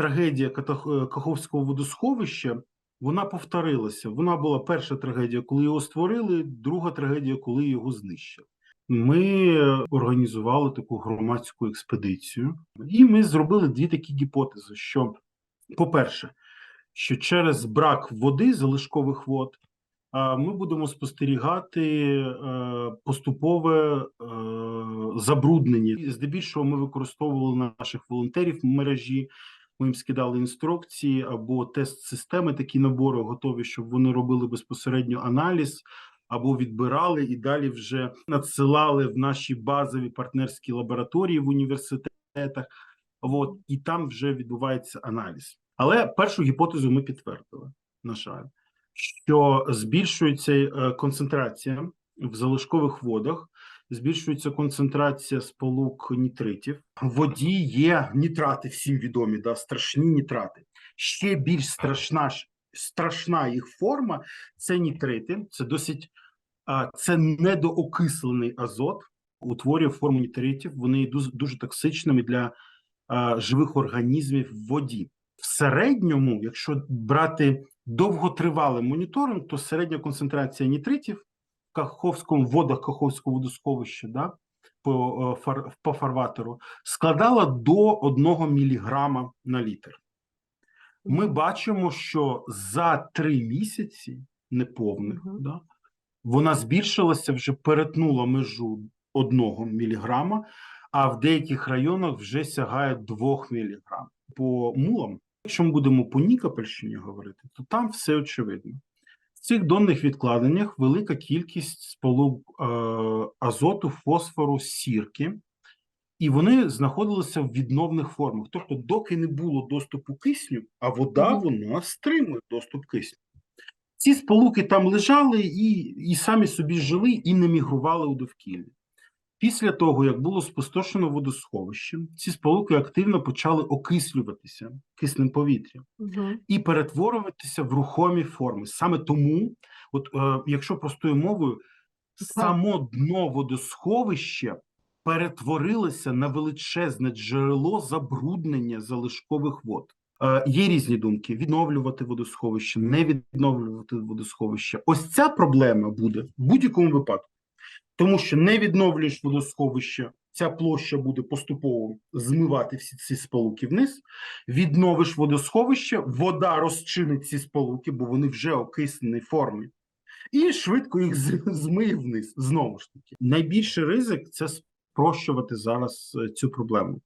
трагедія Ката- Каховського водосховища вона повторилася. Вона була перша трагедія, коли його створили, друга трагедія, коли його знищили. Ми організували таку громадську експедицію, і ми зробили дві такі гіпотези: що, по-перше, що через брак води, залишкових вод, ми будемо спостерігати е, поступове е, забруднення. Здебільшого ми використовували наших волонтерів в мережі. Ми їм скидали інструкції або тест-системи, такі набори готові, щоб вони робили безпосередньо аналіз або відбирали і далі вже надсилали в наші базові партнерські лабораторії в університетах. От і там вже відбувається аналіз. Але першу гіпотезу ми підтвердили, на жаль, що збільшується е, концентрація в залишкових водах, збільшується концентрація сполук нітритів. В воді є нітрати, всім відомі, да, страшні нітрати. Ще більш страшна страшна їх форма це нітрити. Це досить це недоокислений азот, утворює форму нітритів. Вони дуже, дуже токсичними для живих організмів в воді. В середньому, якщо брати довготривалий моніторинг, то середня концентрація нітритів Каховському водах Каховського водосховища, да, по, е, фар, по фарватеру, складала до 1 міліграма на літр. Ми бачимо, що за три місяці неповних, Мгм. да, вона збільшилася, вже перетнула межу 1 міліграма, а в деяких районах вже сягає 2 міліграм. По мулам, якщо ми будемо по Нікопольщині говорити, то там все очевидно. В цих донних відкладеннях велика кількість сполук е, азоту, фосфору, сірки, і вони знаходилися в відновних формах. Тобто, доки не було доступу кисню, а вода вона стримує доступ кисню. Ці сполуки там лежали і, і самі собі жили і не мігрували у довкіллі. Після того, як було спустошено водосховище, ці сполуки активно почали окислюватися киснем повітря Мгм. і перетворюватися в рухомі форми. Саме тому, от е, якщо простою мовою, само дно водосховища перетворилося на величезне джерело забруднення залишкових вод. Е, є різні думки: відновлювати водосховище, не відновлювати водосховище. Ось ця проблема буде в будь-якому випадку, тому що не відновлюєш водосховище, ця площа буде поступово змивати всі ці сполуки вниз. Відновиш водосховище, вода розчинить ці сполуки, бо вони вже окиснені формі, і швидко їх змиє вниз. Знову ж таки, найбільший ризик це спрощувати зараз е, цю проблему.